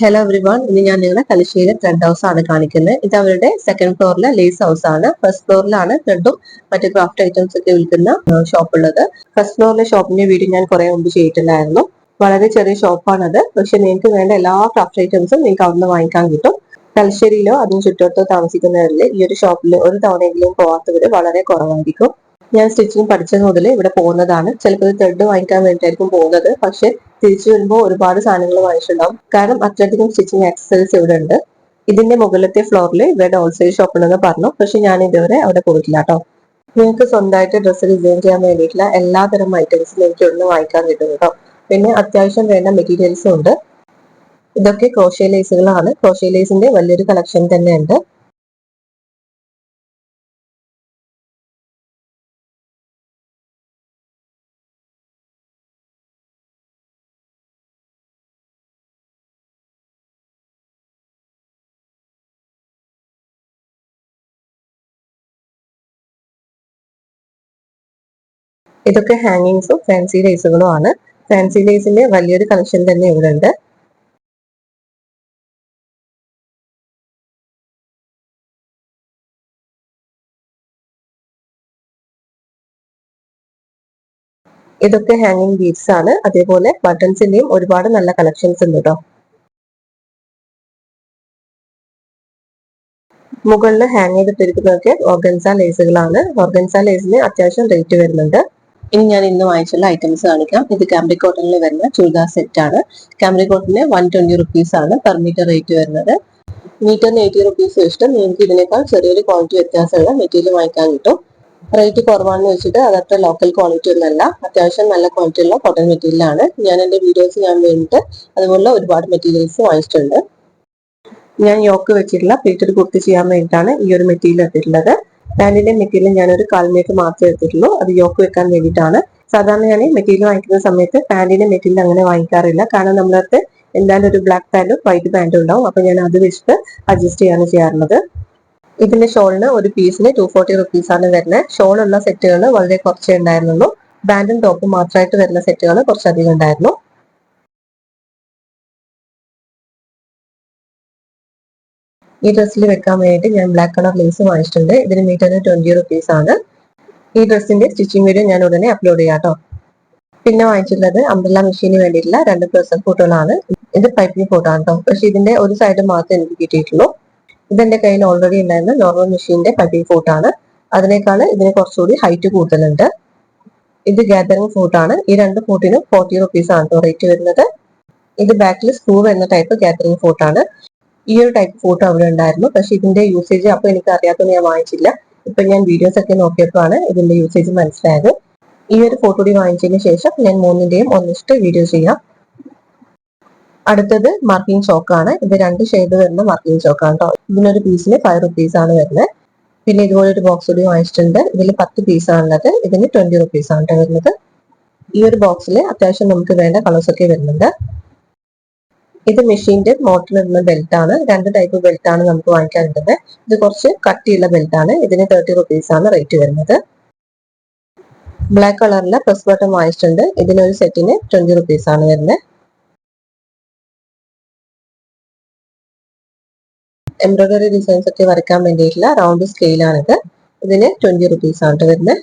Hello everyone ഇനി ഞാൻ നിങ്ങളെ തലശ്ശേരി ത്രെഡ് ഹൗസ് ആണ് കാണിക്കുന്നത്. ഇത് അവരുടെ സെക്കൻഡ് ഫ്ലോറിലെ ലേസ് ഹൗസ് ആണ്. ഫസ്റ്റ് ഫ്ലോറിലാണ് ത്രെഡും മറ്റു ക്രാഫ്റ്റ് ഐറ്റംസ് ഒക്കെ വിൽക്കുന്ന ഷോപ്പ് ഉള്ളത്. ഫസ്റ്റ് ഫ്ലോറിലെ ഷോപ്പിന്റെ വീഡിയോ ഞാൻ കുറെ മുമ്പ് ചെയ്തിട്ടുണ്ടായിരുന്നു. വളരെ ചെറിയ ഷോപ്പാണത് പക്ഷെ നിങ്ങൾക്ക് വേണ്ട എല്ലാ ക്രാഫ്റ്റ് ഐറ്റംസും നിങ്ങൾക്ക് അവിടുന്ന് വാങ്ങിക്കാൻ കിട്ടും. തലശ്ശേരിയിലോ അതിന് ചുറ്റോട്ടോ താമസിക്കുന്നവരിൽ ഈ ഒരു ഷോപ്പിൽ ഒരു തവണയെങ്കിലും പോകാത്തവര് വളരെ കുറവായിരിക്കും. ഞാൻ സ്റ്റിച്ചിങ് പഠിച്ചത് മുതൽ ഇവിടെ പോകുന്നതാണ്. ചിലപ്പോൾ ത്രെഡ് വാങ്ങിക്കാൻ വേണ്ടിയിട്ടായിരിക്കും പോകുന്നത്. പക്ഷെ തിരിച്ചു വരുമ്പോൾ ഒരുപാട് സാധനങ്ങൾ വാങ്ങിച്ചിട്ടുണ്ടാവും. കാരണം അത്രയധികം സ്റ്റിച്ചിങ് ആക്സസറീസ് ഇവിടെ ഉണ്ട് ഇതിന്റെ മുകളിലത്തെ ഫ്ലോറിൽ ഇവരുടെ ഹോൾസെയിൽ ഷോപ്പ് ഉണ്ടെന്ന് പറഞ്ഞു. പക്ഷെ ഞാൻ ഇതുവരെ അവിടെ പോയിട്ടില്ല കേട്ടോ. നിങ്ങൾക്ക് സ്വന്തമായിട്ട് ഡ്രസ്സ് ഡിസൈൻ ചെയ്യാൻ വേണ്ടിയിട്ടുള്ള എല്ലാതരം ഐറ്റംസും എനിക്ക് ഒന്ന് വാങ്ങിക്കാൻ കിട്ടും കേട്ടോ. പിന്നെ അത്യാവശ്യം വേണ്ട മെറ്റീരിയൽസും ഉണ്ട്. ഇതൊക്കെ ക്രോഷ്യ ലേസുകളാണ് ക്രോഷ്യ ലേസിന്റെ വലിയൊരു കളക്ഷൻ തന്നെ ഉണ്ട് ഇതൊക്കെ ഹാങ്ങിങ്സും ഫാൻസി ലേസുകളും ആണ്. ഫാൻസി ലേസിന്റെ വലിയൊരു കളക്ഷൻ തന്നെ ഇവിടെ ഉണ്ട്. ഇതൊക്കെ ഹാങ്ങിങ് ബീഡ്സ് ആണ്. അതേപോലെ ബട്ടൺസിന്റെയും ഒരുപാട് നല്ല കളക്ഷൻസ് ഉണ്ട് കേട്ടോ മുകളിൽ ഹാങ് ചെയ്തിട്ടിരിക്കുന്നതൊക്കെ ഓർഗൻസ ലേസുകളാണ് ഓർഗൻസ ലേസിന് അത്യാവശ്യം റേറ്റ് വരുന്നുണ്ട്. ഇനി ഞാൻ ഇന്ന് വാങ്ങിച്ചുള്ള ഐറ്റംസ് കാണിക്കാം. ഇത് കാംബ്രി കോട്ടണിൽ വരുന്ന ചുരിദാർ സെറ്റ് ആണ്. കാംബ്രി കോട്ടണിന് വൺ ട്വന്റി റുപ്പീസ് ആണ് പെർ മീറ്റർ റേറ്റ് വരുന്നത്. മീറ്ററിന് എയ്റ്റി റുപ്പീസ് വെച്ചിട്ട് നിങ്ങൾക്ക് ഇതിനേക്കാൾ ചെറിയൊരു ക്വാളിറ്റി വ്യത്യാസമുള്ള മെറ്റീരിയൽ വാങ്ങിക്കാൻ കിട്ടും. റേറ്റ് കുറവാണെന്ന് വെച്ചിട്ട് അതത്ര ലോക്കൽ ക്വാളിറ്റി ഒന്നല്ല അത്യാവശ്യം നല്ല ക്വാളിറ്റി ഉള്ള കോട്ടൺ മെറ്റീരിയൽ ആണ്. ഞാൻ എന്റെ വീഡിയോസ് ഞാൻ വേണ്ടിയിട്ട് അതുപോലെ ഒരുപാട് മെറ്റീരിയൽസ് വാങ്ങിച്ചിട്ടുണ്ട്. ഞാൻ യോക്ക് വെച്ചിട്ടുള്ള പ്ലേറ്റഡ് കുർത്തി ചെയ്യാൻ വേണ്ടിയിട്ടാണ് ഈ ഒരു മെറ്റീരിയൽ എടുത്തിട്ടുള്ളത് പാന്റിന്റെ മെറ്റീരിയൽ ഞാൻ ഒരു കാൽമീറ്റർ മാത്രമേ എടുത്തിട്ടുള്ളൂ. അത് യോക്ക് വെക്കാൻ വേണ്ടിയിട്ടാണ്. സാധാരണ ഞാൻ മെറ്റീരിയൽ വാങ്ങിക്കുന്ന സമയത്ത് പാൻറിന്റെ മെറ്റീരിയൽ അങ്ങനെ വാങ്ങിക്കാറില്ല. കാരണം നമ്മളടുത്ത് എന്തായാലും ഒരു ബ്ലാക്ക് പാന്റും വൈറ്റ് പാന്റും ഉണ്ടാവും. അപ്പൊ ഞാൻ അത് വെച്ചിട്ട് അഡ്ജസ്റ്റ് ചെയ്യാണ് ചെയ്യാറുള്ളത്. ഇതിന്റെ ഷോളിന് ഒരു പീസിന് ടു ഫോർട്ടി റുപ്പീസ് ആണ് വരുന്നത്. ഷോൾ ഉള്ള സെറ്റുകൾ വളരെ കുറച്ചേ ഉണ്ടായിരുന്നുള്ളൂ. ബാൻഡും ടോപ്പും മാത്രമായിട്ട് വരുന്ന സെറ്റുകൾ കുറച്ചധികം ഉണ്ടായിരുന്നു. ഈ ഡ്രസ്സിൽ വെക്കാൻ വേണ്ടി ഞാൻ ബ്ലാക്ക് കളർ ലേസ് വാങ്ങിച്ചിട്ടുണ്ട്. ഇതിന് മീറ്ററിന് ട്വന്റി റുപ്പീസ് ആണ്. ഈ ഡ്രസ്സിന്റെ സ്റ്റിച്ചിങ് വീഡിയോ ഞാൻ ഉടനെ അപ്ലോഡ് ചെയ്യാം കേട്ടോ പിന്നെ വാങ്ങിച്ചിട്ടുള്ളത് അംബ്രല്ല മെഷീന് വേണ്ടിയിട്ടുള്ള രണ്ട് പേഴ്സൺ ഫോട്ടോകളാണ് ഇത് പൈപ്പിംഗ് ഫോട്ടോ ആണ് കേട്ടോ പക്ഷെ ഇതിന്റെ ഒരു സൈഡ് മാത്രമേ എനിക്ക് കിട്ടിയിട്ടുള്ളൂ. ഇതെന്റെ കയ്യിൽ ഓൾറെഡി ഉണ്ടായിരുന്ന നോർമൽ മെഷീന്റെ പൈപ്പിംഗ് ഫോട്ടോ ആണ്. അതിനേക്കാൾ ഇതിന് കുറച്ചുകൂടി ഹൈറ്റ് കൂടുതലുണ്ട്. ഇത് ഗാദറിംഗ് ഫോട്ടോ ആണ്. ഈ രണ്ട് ഫോട്ടിനും ഫോർട്ടി റുപ്പീസ് ആണ് റേറ്റ് വരുന്നത്. ഇത് ബാക്കിൽ സ്ക്രൂ വരുന്ന ടൈപ്പ് ഗാദറിംഗ് ഫോട്ടോ ആണ്. ഈ ഒരു ടൈപ്പ് ഫോട്ടോ അവിടെ ഉണ്ടായിരുന്നു. പക്ഷെ ഇതിന്റെ യൂസേജ് അപ്പൊ എനിക്ക് അറിയാത്തത് ഞാൻ വാങ്ങിച്ചില്ല. ഇപ്പൊ ഞാൻ വീഡിയോസ് ഒക്കെ നോക്കിയപ്പോഴാണ് ഇതിന്റെ യൂസേജ് മനസ്സിലായത്. ഈ ഒരു ഫോട്ടോ കൂടി വാങ്ങിച്ചതിന് ശേഷം ഞാൻ മൂന്നിന്റെയും ഒന്നിച്ചിട്ട് വീഡിയോ ചെയ്യാം. അടുത്തത് മാർക്കിംഗ് ചോക്ക് ആണ്. ഇത് രണ്ട് ഷെയ്ഡ് വരുന്ന മാർക്കിംഗ് ചോക്ക് ആണ് കേട്ടോ ഇതിനൊരു പീസിന് ഫൈവ് റുപ്പീസ് ആണ് വരുന്നത്. പിന്നെ ഇതുപോലെ ഒരു ബോക്സ് കൂടി വാങ്ങിച്ചിട്ടുണ്ട്. ഇതിൽ പത്ത് പീസ് ആണുള്ളത്. ഇതിന് ട്വന്റി റുപ്പീസ് ആണ് വരുന്നത്. ഈ ഒരു ബോക്സിൽ അത്യാവശ്യം നമുക്ക് വേണ്ട കളേഴ്സ് ഒക്കെ വരുന്നുണ്ട്. ഇത് മെഷീന്റെ മോട്ടറിലിടുന്ന ബെൽറ്റ് ആണ്. രണ്ട് ടൈപ്പ് ബെൽറ്റ് ആണ് നമുക്ക് വാങ്ങിക്കാനുള്ളത്. ഇത് കുറച്ച് കട്ടിയുള്ള ബെൽറ്റ് ആണ്. ഇതിന് തേർട്ടി റുപ്പീസ് ആണ് റേറ്റ് വരുന്നത്. ബ്ലാക്ക് കളറിലെ പ്രസ് ബട്ടൺ വാങ്ങിച്ചിട്ടുണ്ട്. ഇതിനൊരു സെറ്റിന് ട്വന്റി റുപ്പീസ് ആണ് വരുന്നത്. എംബ്രോയിഡറി ഡിസൈൻസ് ഒക്കെ വരയ്ക്കാൻ വേണ്ടിയിട്ടുള്ള റൗണ്ട് സ്കെയിലാണിത് ഇതിന് ട്വന്റി റുപ്പീസ് ആണ് വരുന്നത്.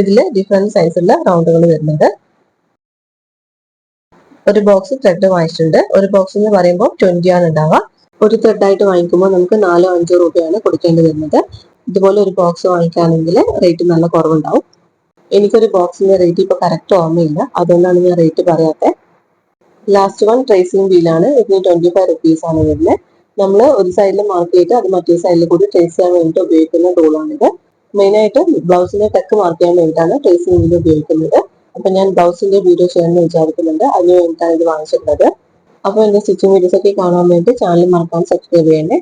ഇതിൽ ഡിഫറെന്റ് സൈസുള്ള റൗണ്ടുകൾ വരുന്നുണ്ട് ഒരു ബോക്സ് ത്രെഡ് വാങ്ങിച്ചിട്ടുണ്ട്. ഒരു ബോക്സ് എന്ന് പറയുമ്പോൾ ട്വന്റി ആണ് ഉണ്ടാവുക. ഒരു ത്രെഡ് ആയിട്ട് വാങ്ങിക്കുമ്പോൾ നമുക്ക് നാലോ അഞ്ചോ രൂപയാണ് കൊടുക്കേണ്ടി വരുന്നത്. ഇതുപോലെ ഒരു ബോക്സ് വാങ്ങിക്കുകയാണെങ്കിൽ റേറ്റ് നല്ല കുറവുണ്ടാവും. എനിക്കൊരു ബോക്സിന്റെ റേറ്റ് ഇപ്പൊ കറക്റ്റ് ഓർമ്മയില്ല. അതുകൊണ്ടാണ് ഞാൻ റേറ്റ് പറയാത്തത്. ലാസ്റ്റ് വൺ ട്രേസിംഗ് വീലാണ് ഇതിന് ട്വന്റി ഫൈവ് റുപ്പീസ് ആണ് വരുന്നത്. നമ്മൾ ഒരു സൈഡിൽ മാർക്ക് ചെയ്തിട്ട് അത് മറ്റേ സൈഡിൽ കൂടി ട്രേസ് ചെയ്യാൻ വേണ്ടിയിട്ട് ഉപയോഗിക്കുന്ന ടൂളാണിത് മെയിനായിട്ട് ബ്ലൗസിന്റെ ടെക്ക് മാർക്ക് ചെയ്യാൻ വേണ്ടിയിട്ടാണ് ട്രേസിംഗ് വീൽ ഉപയോഗിക്കുന്നത്. അപ്പൊ ഞാൻ ബ്ലൗസിന്റെ വീഡിയോ ചെയ്യാമെന്ന് വിചാരിക്കുന്നുണ്ട്. അതിന് വേണ്ടിയിട്ടാണ് ഇത് വാങ്ങിച്ചിട്ടുള്ളത്. അപ്പോൾ എന്റെ സ്റ്റിച്ചിങ് വീഡിയോസ് ഒക്കെ കാണാൻ വേണ്ടി ചാനൽ മറക്കാൻ സബ്സ്ക്രൈബ് ചെയ്യണേ.